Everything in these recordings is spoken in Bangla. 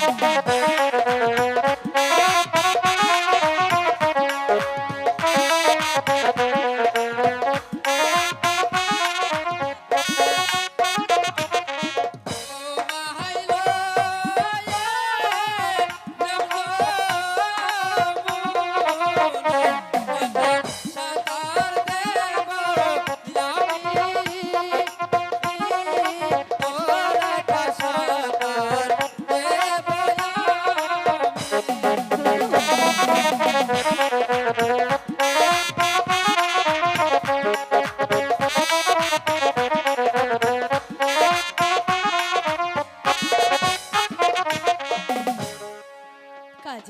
Thank you.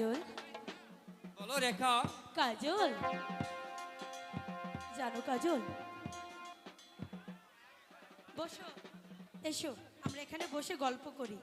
কাজল। বলো রেখা কাজল। জানো কাজল? বসো। এসো আমরা এখানে বসে গল্প করি।